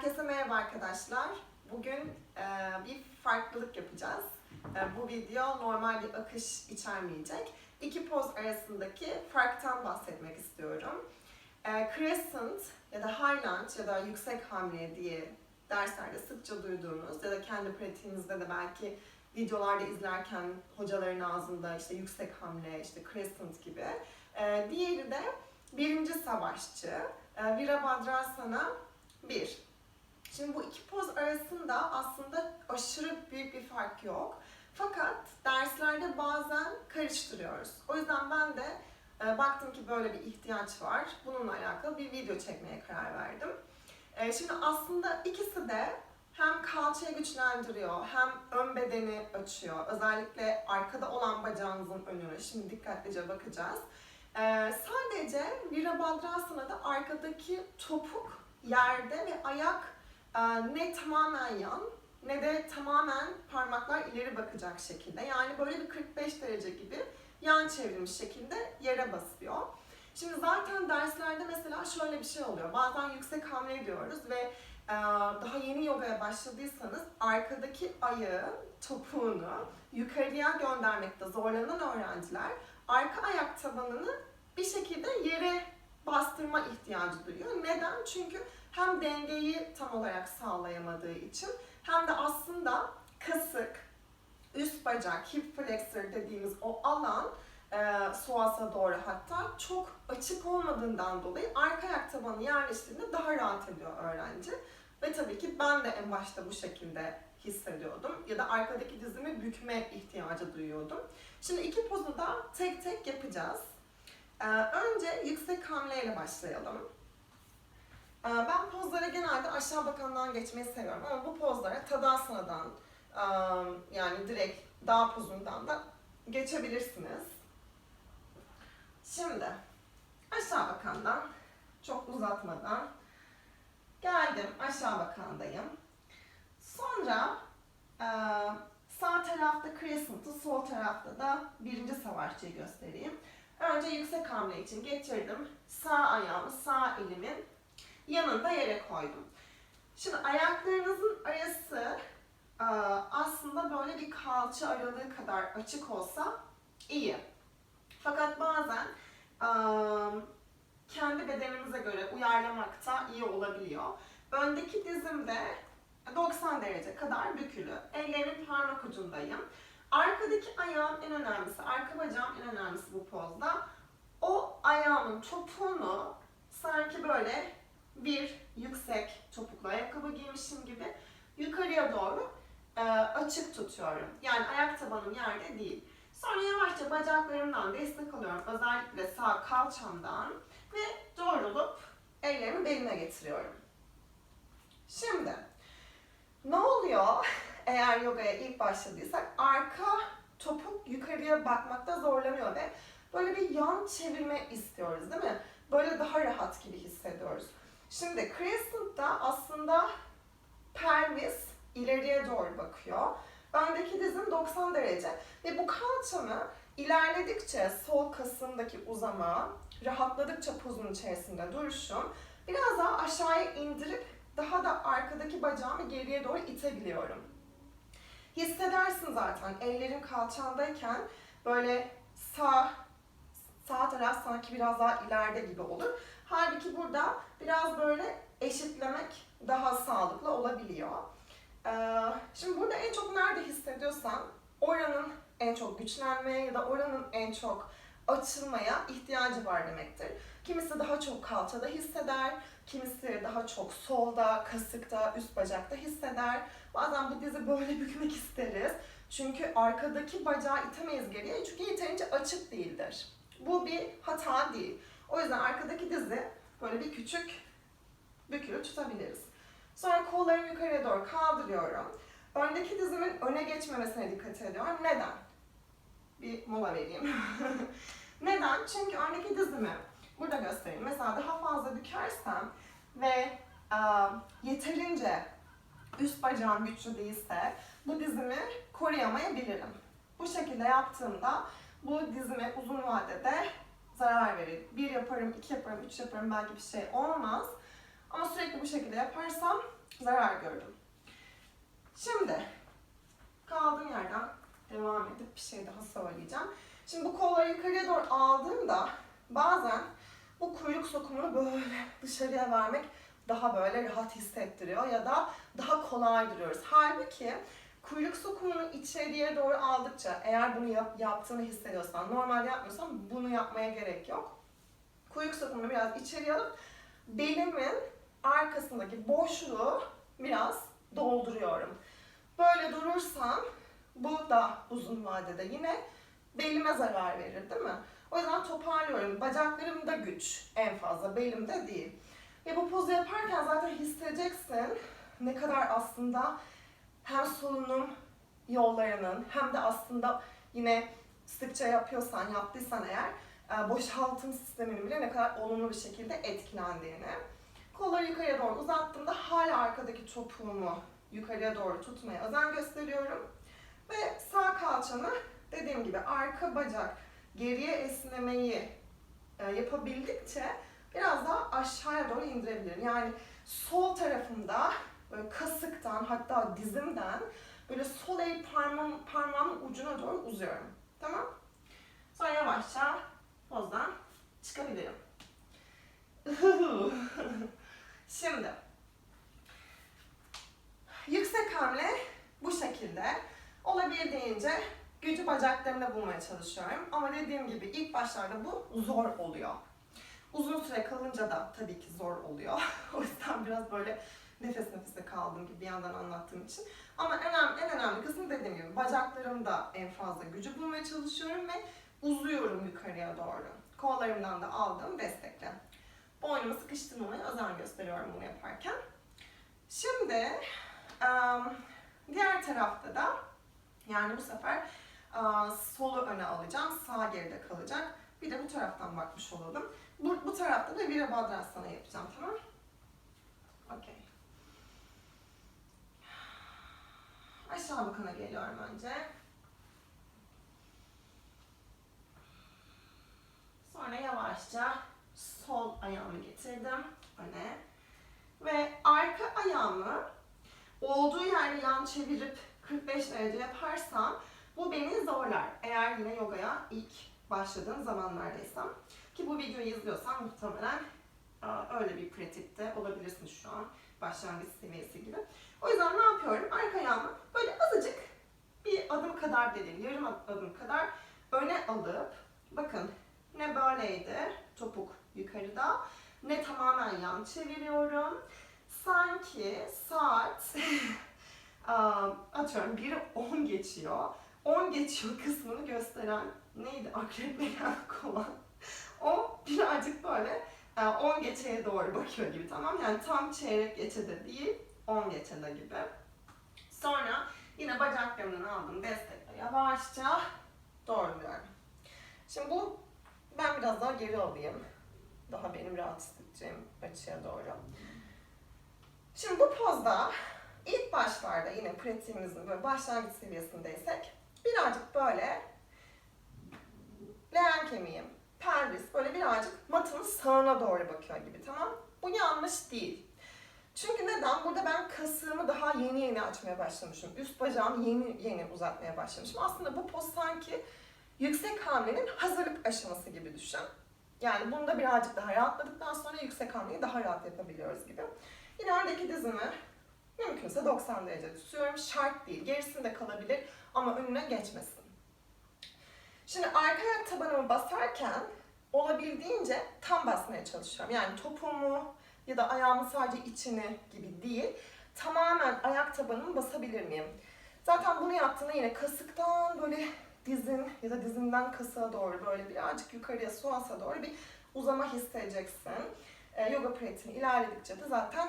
Herkese merhaba arkadaşlar. Bugün e, bir farklılık yapacağız. E, bu video normal bir akış içermeyecek. İki poz arasındaki farktan bahsetmek istiyorum. E, crescent ya da high lunge ya da yüksek hamle diye derslerde sıkça duyduğunuz ya da kendi pratiğinizde de belki videolarda izlerken hocaların ağzında işte yüksek hamle, işte crescent gibi. E, diğeri de birinci savaşçı, e, Virabhadrasana 1. Şimdi bu iki poz arasında aslında aşırı büyük bir fark yok. Fakat derslerde bazen karıştırıyoruz. O yüzden ben de e, baktım ki böyle bir ihtiyaç var. Bununla alakalı bir video çekmeye karar verdim. E, şimdi aslında ikisi de hem kalçayı güçlendiriyor, hem ön bedeni açıyor. Özellikle arkada olan bacağınızın önünü. Şimdi dikkatlice bakacağız. E, sadece Virabhadrasana'da arkadaki topuk yerde ve ayak ne tamamen yan ne de tamamen parmaklar ileri bakacak şekilde. Yani böyle bir 45 derece gibi yan çevrilmiş şekilde yere basıyor. Şimdi zaten derslerde mesela şöyle bir şey oluyor. Bazen yüksek hamle diyoruz ve e, daha yeni yogaya başladıysanız arkadaki ayağı, topuğunu yukarıya göndermekte zorlanan öğrenciler arka ayak tabanını bir şekilde yere bastırma ihtiyacı duyuyor. Neden? Çünkü hem dengeyi tam olarak sağlayamadığı için hem de aslında kasık, üst bacak, hip flexor dediğimiz o alan e, suasa doğru hatta çok açık olmadığından dolayı arka ayak tabanı yerleştiğinde daha rahat ediyor öğrenci. Ve tabii ki ben de en başta bu şekilde hissediyordum ya da arkadaki dizimi bükme ihtiyacı duyuyordum. Şimdi iki pozu da tek tek yapacağız. Ee, önce yüksek hamleyle başlayalım. Ee, ben pozlara genelde aşağı bakandan geçmeyi seviyorum ama bu pozlara Tadasana'dan ıı, yani direkt dağ pozundan da geçebilirsiniz. Şimdi aşağı bakandan çok uzatmadan geldim aşağı bakandayım. Sonra ıı, sağ tarafta crescent'ı, sol tarafta da birinci savaşçıyı göstereyim. Önce yüksek hamle için getirdim. Sağ ayağımı, sağ elimin yanında yere koydum. Şimdi ayaklarınızın arası e, aslında böyle bir kalça aralığı kadar açık olsa iyi. Fakat bazen e, kendi bedenimize göre uyarlamakta iyi olabiliyor. Öndeki dizimde 90 derece kadar bükülü. Ellerimin parmak ucundayım. Arkadaki ayağın en önemlisi, arka bacağın en önemlisi bu pozda. O ayağımın topuğunu sanki böyle bir yüksek topuklu ayakkabı giymişim gibi yukarıya doğru e, açık tutuyorum. Yani ayak tabanım yerde değil. Sonra yavaşça bacaklarımdan destek alıyorum. Özellikle sağ kalçamdan ve doğrulup ellerimi beline getiriyorum. Şimdi ne oluyor eğer yogaya ilk başladıysak? Arka topuk yukarıya bakmakta zorlanıyor ve böyle bir yan çevirme istiyoruz değil mi? Böyle daha rahat gibi hissediyoruz. Şimdi Crescent'ta aslında pelvis ileriye doğru bakıyor. Öndeki dizim 90 derece ve bu kalçamı ilerledikçe sol kasımdaki uzama, rahatladıkça pozun içerisinde duruşum biraz daha aşağıya indirip daha da arkadaki bacağımı geriye doğru itebiliyorum. Hissedersin zaten ellerin kalçandayken böyle sağ sağ taraf sanki biraz daha ileride gibi olur. Halbuki burada biraz böyle eşitlemek daha sağlıklı olabiliyor. Ee, şimdi burada en çok nerede hissediyorsan oranın en çok güçlenmeye ya da oranın en çok açılmaya ihtiyacı var demektir. Kimisi daha çok kalçada hisseder, kimisi daha çok solda, kasıkta, üst bacakta hisseder. Bazen bu dizi böyle bükmek isteriz. Çünkü arkadaki bacağı itemeyiz geriye çünkü yeterince açık değildir. Bu bir hata değil. O yüzden arkadaki dizi böyle bir küçük bükülü tutabiliriz. Sonra kollarımı yukarıya doğru kaldırıyorum. Öndeki dizimin öne geçmemesine dikkat ediyorum. Neden? Bir mola vereyim. Neden? Çünkü öndeki dizimi burada göstereyim. Mesela daha fazla bükersem ve e, yeterince üst bacağım güçlü değilse bu dizimi koruyamayabilirim. Bu şekilde yaptığımda bu dizime uzun vadede zarar verir. Bir yaparım, iki yaparım, üç yaparım belki bir şey olmaz. Ama sürekli bu şekilde yaparsam zarar gördüm. Şimdi kaldığım yerden devam edip bir şey daha söyleyeceğim. Şimdi bu kolları yukarıya doğru aldığımda bazen bu kuyruk sokumunu böyle dışarıya vermek daha böyle rahat hissettiriyor ya da daha kolay duruyoruz. Halbuki kuyruk sokumunu içeriye doğru aldıkça eğer bunu yap, yaptığını hissediyorsan, normal yapmıyorsan bunu yapmaya gerek yok. Kuyruk sokumunu biraz içeriye alıp belimin arkasındaki boşluğu biraz dolduruyorum. Böyle durursam bu da uzun vadede yine belime zarar verir değil mi? O yüzden toparlıyorum. Bacaklarımda güç en fazla, belimde değil. Ve bu pozu yaparken zaten hissedeceksin ne kadar aslında hem solunum yollarının hem de aslında yine sıkça yapıyorsan, yaptıysan eğer e, boşaltım sisteminin bile ne kadar olumlu bir şekilde etkilendiğini. Kolları yukarıya doğru uzattığımda hala arkadaki topuğumu yukarıya doğru tutmaya özen gösteriyorum. Ve sağ kalçamı dediğim gibi arka bacak geriye esnemeyi e, yapabildikçe biraz daha aşağıya doğru indirebilirim. Yani sol tarafımda böyle kasıktan hatta dizimden böyle sol el parmağım, parmağımın ucuna doğru uzuyorum. Tamam? Sonra yavaşça pozdan çıkabilirim. Şimdi yüksek hamle bu şekilde. Olabildiğince gücü bacaklarımda bulmaya çalışıyorum. Ama dediğim gibi ilk başlarda bu zor oluyor. Uzun süre kalınca da tabii ki zor oluyor. o yüzden biraz böyle nefes nefese kaldığım gibi bir yandan anlattığım için. Ama en önemli, en önemli kısmı dediğim gibi bacaklarımda en fazla gücü bulmaya çalışıyorum ve uzuyorum yukarıya doğru. Kollarımdan da aldığım destekle. Boynumu sıkıştırmamaya özen gösteriyorum bunu yaparken. Şimdi diğer tarafta da yani bu sefer solu öne alacağım, sağ geride kalacak. Bir de bu taraftan bakmış olalım. Bu, bu tarafta da Virabhadrasana yapacağım, tamam? Okey. Aşağı bakana geliyorum önce. Sonra yavaşça sol ayağımı getirdim öne. Ve arka ayağımı olduğu yerde yan çevirip 45 derece yaparsam bu beni zorlar. Eğer yine yogaya ilk başladığım zamanlardaysam. Ki bu videoyu izliyorsan muhtemelen öyle bir pratikte olabilirsin şu an. Başlangıç seviyesi gibi. O yüzden ne yapıyorum? Arka ayağımı böyle azıcık bir adım kadar değil, yarım adım kadar öne alıp bakın ne böyleydi topuk yukarıda ne tamamen yan çeviriyorum. Sanki saat Aa, atıyorum biri 10 geçiyor. 10 geçiyor kısmını gösteren neydi? Akrep veya kovan. O birazcık böyle e, 10 geçeye doğru bakıyor gibi tamam Yani tam çeyrek geçede değil 10 geçede gibi. Sonra yine bacaklarımdan aldım destekle yavaşça doğruluyorum. Şimdi bu ben biraz daha geri alayım. Daha benim rahat hissedeceğim açıya doğru. Şimdi bu pozda ilk başlarda yine pratiğimizin böyle başlangıç seviyesindeysek birazcık böyle leğen kemiğim, pelvis böyle birazcık matın sağına doğru bakıyor gibi tamam. Bu yanlış değil. Çünkü neden? Burada ben kasığımı daha yeni yeni açmaya başlamışım. Üst bacağımı yeni yeni uzatmaya başlamışım. Aslında bu poz sanki yüksek hamlenin hazırlık aşaması gibi düşün. Yani bunda birazcık daha rahatladıktan sonra yüksek hamleyi daha rahat yapabiliyoruz gibi. Yine öndeki dizimi mümkünse 90 derece tutuyorum. Şart değil. Gerisinde kalabilir ama önüne geçmesin. Şimdi arka ayak tabanımı basarken olabildiğince tam basmaya çalışıyorum. Yani topuğumu ya da ayağımın sadece içini gibi değil. Tamamen ayak tabanımı basabilir miyim? Zaten bunu yaptığında yine kasıktan böyle dizin ya da dizinden kasığa doğru böyle birazcık yukarıya suasa doğru bir uzama hissedeceksin. Ee, yoga pratiğini ilerledikçe de zaten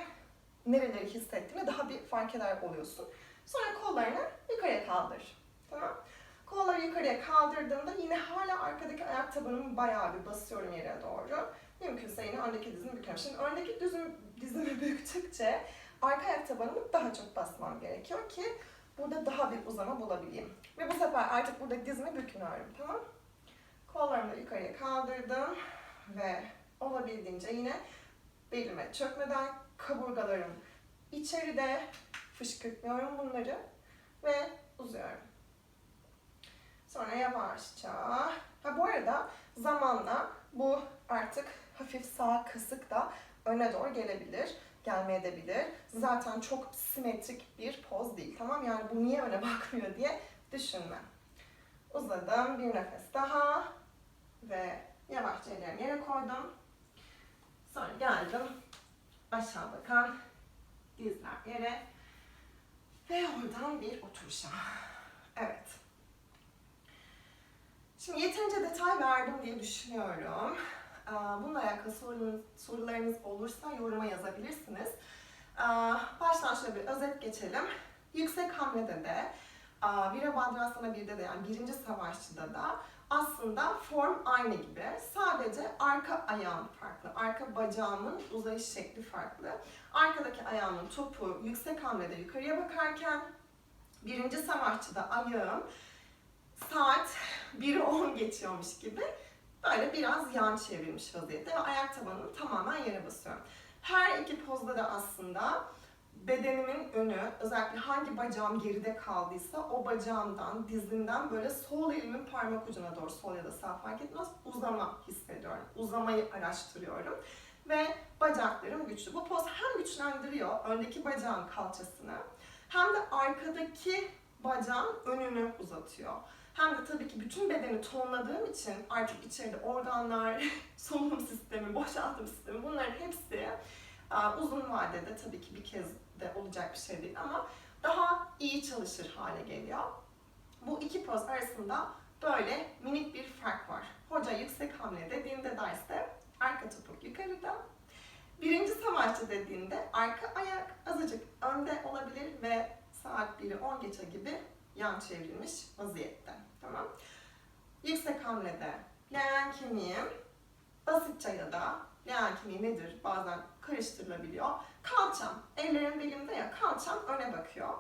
nereleri hissettiğini daha bir fark eder oluyorsun. Sonra kollarını yukarıya kaldır. Tamam. Kolları yukarıya kaldırdığımda yine hala arkadaki ayak tabanımı bayağı bir basıyorum yere doğru. Mümkünse yine öndeki dizimi büküyorum. Şimdi öndeki dizimi, dizimi büktükçe arka ayak tabanımı daha çok basmam gerekiyor ki burada daha bir uzama bulabileyim. Ve bu sefer artık burada dizimi bükmüyorum. Tamam. Kollarımı yukarıya kaldırdım ve olabildiğince yine belime çökmeden kaburgalarım içeride fışkırtmıyorum bunları ve uzuyorum. Sonra yavaşça, ha bu arada zamanla bu artık hafif sağ kasık da öne doğru gelebilir, gelmeye de bilir. Zaten çok simetrik bir poz değil tamam yani bu niye öne bakmıyor diye düşünme. Uzadım, bir nefes daha ve yavaşça ellerimi yere koydum. Sonra geldim aşağı bakan dizler yere ve oradan bir oturuşa. Evet. Şimdi yeterince detay verdim diye düşünüyorum. Ee, Bununla alakalı sorunuz, sorularınız olursa yoruma yazabilirsiniz. Ee, Baştan şöyle bir özet geçelim. Yüksek hamlede de, Virabhadrasana 1'de de yani birinci savaşçıda da aslında form aynı gibi. Sadece arka ayağım farklı. Arka bacağımın uzayış şekli farklı. Arkadaki ayağımın topu yüksek hamlede yukarıya bakarken birinci savaşçıda ayağım saat 1'i 10 geçiyormuş gibi böyle biraz yan çevrilmiş vaziyette ve ayak tabanım tamamen yere basıyorum. Her iki pozda da aslında bedenimin önü, özellikle hangi bacağım geride kaldıysa o bacağımdan, dizimden böyle sol elimin parmak ucuna doğru, sol ya da sağ fark etmez, uzama hissediyorum. Uzamayı araştırıyorum. Ve bacaklarım güçlü. Bu poz hem güçlendiriyor öndeki bacağın kalçasını hem de arkadaki bacağın önünü uzatıyor. Hem de tabii ki bütün bedeni tonladığım için artık içeride organlar, solunum sistemi, boşaltım sistemi bunların hepsi Aa, uzun vadede tabii ki bir kez de olacak bir şey değil ama daha iyi çalışır hale geliyor. Bu iki poz arasında böyle minik bir fark var. Hoca yüksek hamle dediğinde derste arka topuk yukarıda. Birinci savaşçı dediğinde arka ayak azıcık önde olabilir ve saat 1'i 10 geçe gibi yan çevrilmiş vaziyette. Tamam. Yüksek hamlede leğen kemiğim basitçe ya da leğen kemiği nedir bazen karıştırılabiliyor. Kalçam, ellerim belimde ya kalçam öne bakıyor.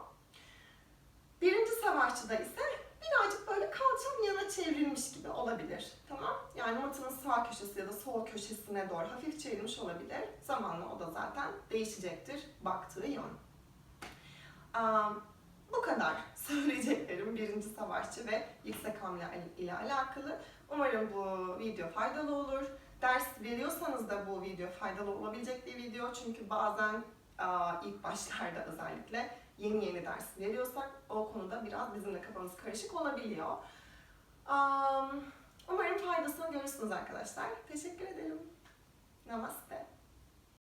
Birinci savaşçıda ise birazcık böyle kalçam yana çevrilmiş gibi olabilir. Tamam? Yani matının sağ köşesi ya da sol köşesine doğru hafif çevrilmiş olabilir. Zamanla o da zaten değişecektir baktığı yön. Um, bu kadar söyleyeceklerim birinci savaşçı ve yüksek hamle ile alakalı. Umarım bu video faydalı olur. Ders veriyorsanız da bu video faydalı olabilecek bir video. Çünkü bazen ilk başlarda özellikle yeni yeni ders veriyorsak o konuda biraz bizim de kafamız karışık olabiliyor. Umarım faydasını görürsünüz arkadaşlar. Teşekkür ederim. Namaste.